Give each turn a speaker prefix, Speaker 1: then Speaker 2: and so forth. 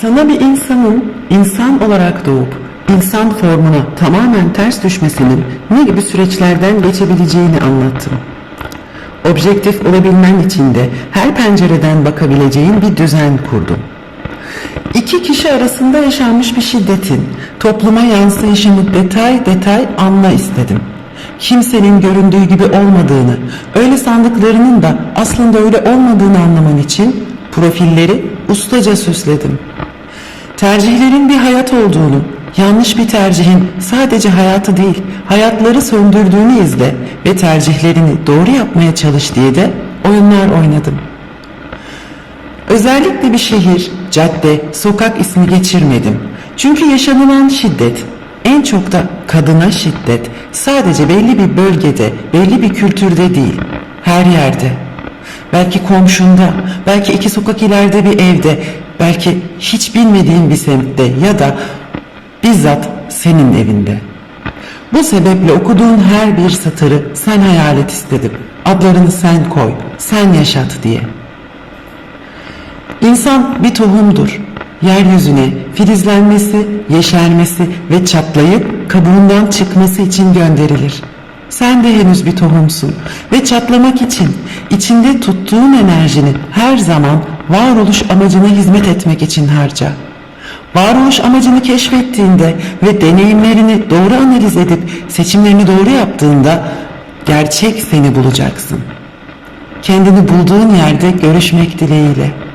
Speaker 1: Sana bir insanın insan olarak doğup insan formuna tamamen ters düşmesinin ne gibi süreçlerden geçebileceğini anlattım. Objektif olabilmen için de her pencereden bakabileceğin bir düzen kurdum. İki kişi arasında yaşanmış bir şiddetin topluma yansıyışını detay detay anla istedim. Kimsenin göründüğü gibi olmadığını, öyle sandıklarının da aslında öyle olmadığını anlaman için profilleri ustaca süsledim. Tercihlerin bir hayat olduğunu, yanlış bir tercihin sadece hayatı değil, hayatları söndürdüğünü izle ve tercihlerini doğru yapmaya çalış diye de oyunlar oynadım. Özellikle bir şehir, cadde, sokak ismi geçirmedim. Çünkü yaşanılan şiddet, en çok da kadına şiddet sadece belli bir bölgede, belli bir kültürde değil, her yerde. Belki komşunda, belki iki sokak ileride bir evde, belki hiç bilmediğin bir semtte ya da bizzat senin evinde. Bu sebeple okuduğun her bir satırı sen hayal et istedim. Adlarını sen koy, sen yaşat diye. İnsan bir tohumdur. Yeryüzüne filizlenmesi, yeşermesi ve çatlayıp kabuğundan çıkması için gönderilir. Sen de henüz bir tohumsun ve çatlamak için içinde tuttuğun enerjini her zaman varoluş amacına hizmet etmek için harca. Varoluş amacını keşfettiğinde ve deneyimlerini doğru analiz edip seçimlerini doğru yaptığında gerçek seni bulacaksın. Kendini bulduğun yerde görüşmek dileğiyle.